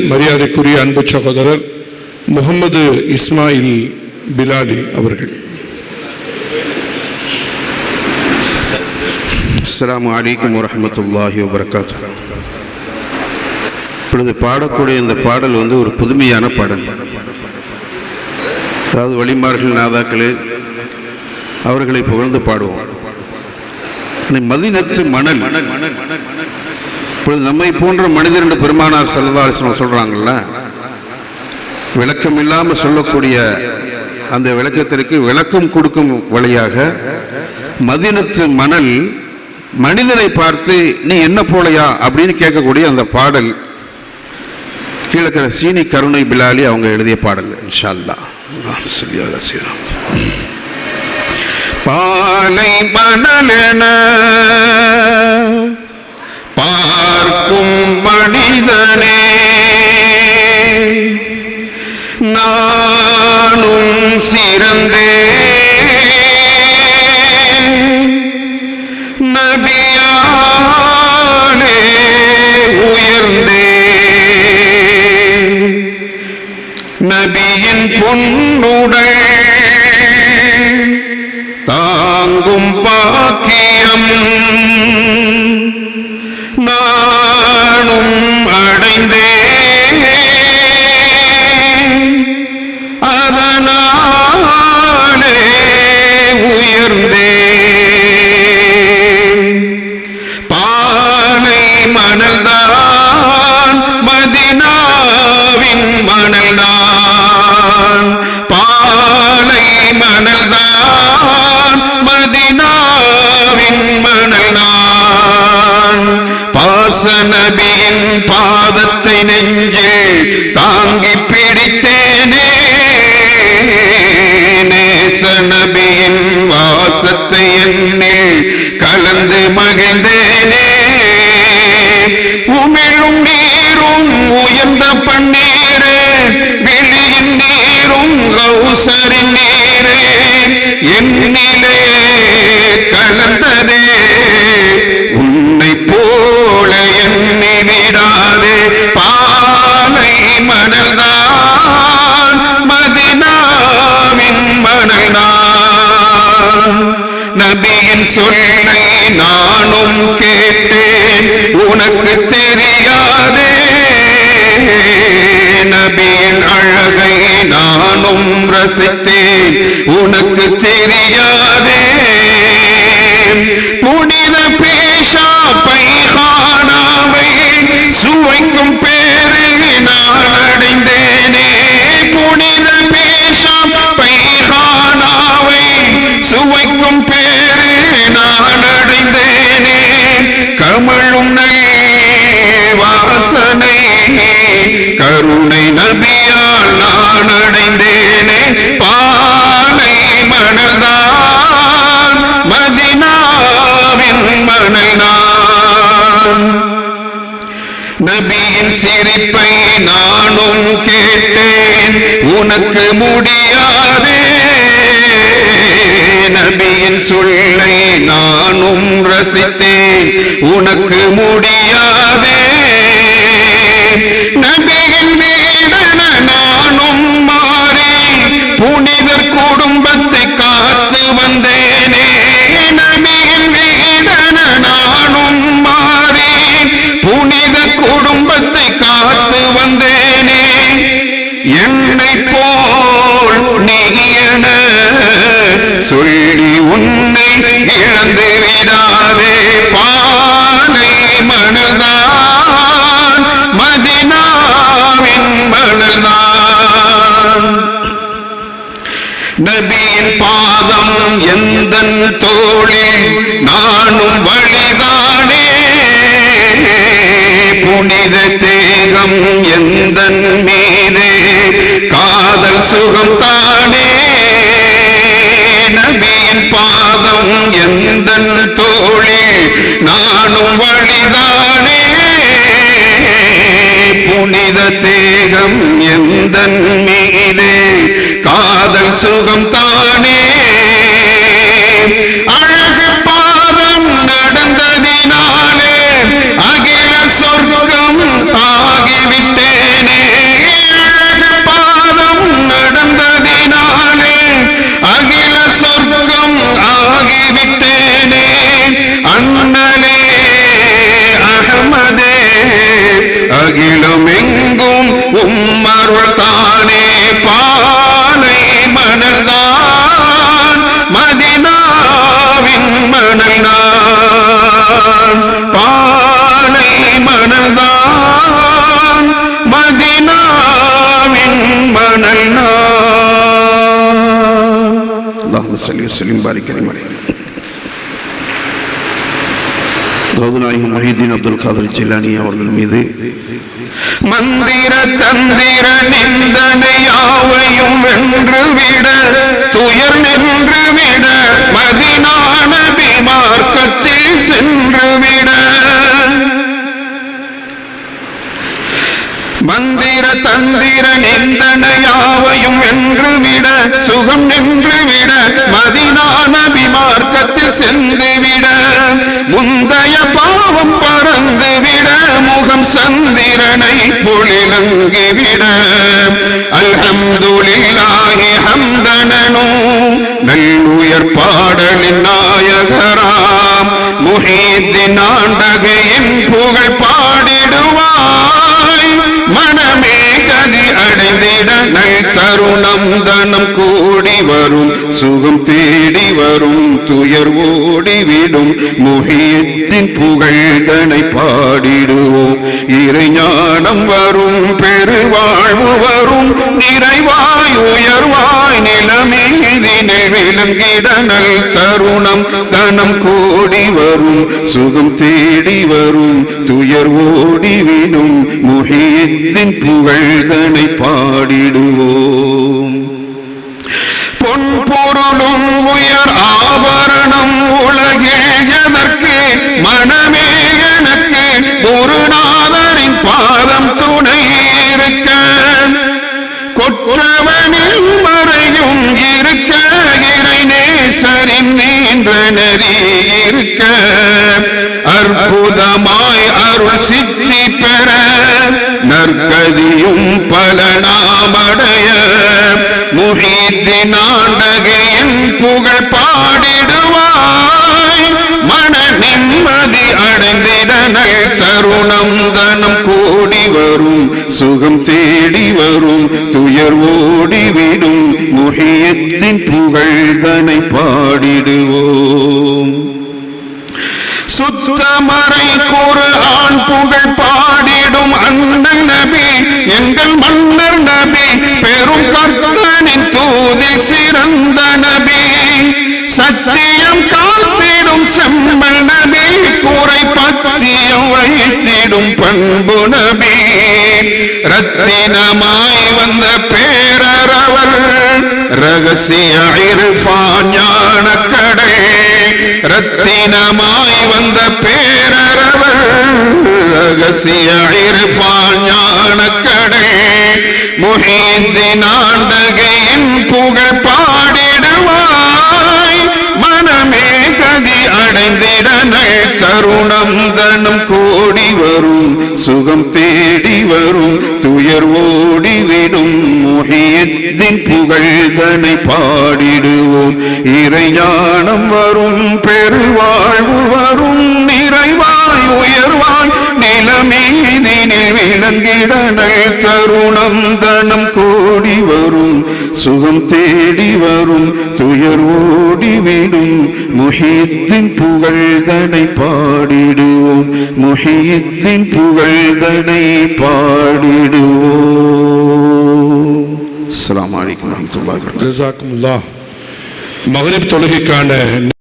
மரியாதைக்குரிய அன்பு சகோதரர் முகமது இஸ்மாயில் பிலாலி அவர்கள். அஸ்லாம் வலைக்கம் வரமத்துல்லாஹி வபரகாத்து. இப்பொழுது பாடக்கூடிய இந்த பாடல் வந்து ஒரு புதுமையான பாடல். அதாவது வழிமார்கள் நாதாக்களே அவர்களை புகழ்ந்து பாடுவோம். இந்த மதினத்து மணல் இப்பொழுது நம்மை போன்ற மனிதர் என்று பெருமானார் செல்லதாசனம் சொல்றாங்கல்ல விளக்கம் இல்லாமல் சொல்லக்கூடிய அந்த விளக்கத்திற்கு விளக்கம் கொடுக்கும் வழியாக மதினத்து மணல் மனிதனை பார்த்து நீ என்ன போலையா? அப்படின்னு கேட்கக்கூடிய அந்த பாடல் கீழக்கிற சீனி கருணை பிலாலி அவங்க எழுதிய பாடல் இன்ஷால்லா அல்லாஹ் அல்லாஹ் பாலை நபியின் சொல்லை நானும் கேட்டேன். உனக்கு தெரியாதே. நபியின் அழகை நானும் ரசித்தேன். உனக்கு தெரியாதே. நபியின் சிரிப்பை நானும் கேட்டேன். உனக்கு முடியாதே. நபியின் சொல்லை நானும் ரசித்தேன். உனக்கு முடியாதே. காதல் சுகம் தானே நபியின் பாதம் எந்த தோழே? நானும் வழிதானே. புனித தேகம் எந்த மீதே? பாரி கரிமலை கௌதநாயகம் மஹிதீன் அப்துல் காதர் ஜிலானி அவர்கள் மீது மந்திர தந்திர நிந்தனையாவையும் வென்றுவிட துயர் நின்றுவிட மதினா சந்திரனை பொழிலங்கி விட அல்ஹம்துலில்லாஹி ஹம்தனனு நல்லுயர் பாடலின் நாயகராம் முஹீத்தின் ஆண்டகையின் புகழ் பாடிடுவாய். மனமே கதி அடைந்திட நல் தருணம் தனம் கூடி வரும் சுகம் தேடி வரும் துயர் ஓடிவிடும். முஹீத்தின் புகழ்தனை பாடிடுவோம். இறைஞானம் வரும் பெருவாழ்வு வரும். நிறைவாய் உயர்வாய் நிலமீதி விளங்கிட தருணம். தனம் கோடி வரும் சுகம் தேடி வரும். துயர் ஓடிவிடும் முகியத்தின் புகழ்கனை பாடிடுவோம். தருணம் தனம் கூடி வரும். சுகம் தேடி வரும். துயர் ஓடிவிடும். முகியத்தின் புகழ்தனை பாடிடுவோம். சுத்தமறை கூறு ஆண் புகழ் பாடிடும் அண்ணன் நபி எங்கள் மன்னர் நபி பெரும் கர்த்தனின் தூதில் சிறந்த நபி. சத்தியம் காத்திடும் செம்பல் நபி கூரை பத்தியம் வைத்திடும் பண்பு நபி ரத்தினமாய் வந்த பேரரவர் ரகசிய ஞான கடை ரத்தினமாய் வந்த பேரரவர் ரகசிய ஞான கடை முஹீந்தின் அடைந்திட தருணம் தனம் கோடி வரும் சுகம் தேடி வரும் துயர் ஓடிவிடும் முகியத்தின் புகழ்தனை பாடிடுவோம். இறைஞானம் வரும் பெருவாழ்வு வரும் நிறைவாய் உயர்வாய் நிலமீதினில் விளங்கிட தருணம் தனம் கோடி வரும் சுகம் தேடி வரும் துயர் ஓடிவிடும் முஹித்தின் புகழ்தனை பாடிடுவோம். முஹித்தின் புகழ்தனை பாடிடுவோம். அஸ்ஸலாமு அலைக்கும் வரஹ்மத்துல்லாஹி ஜசாக்குமுல்லா மகரிப் தொழுகைக்கான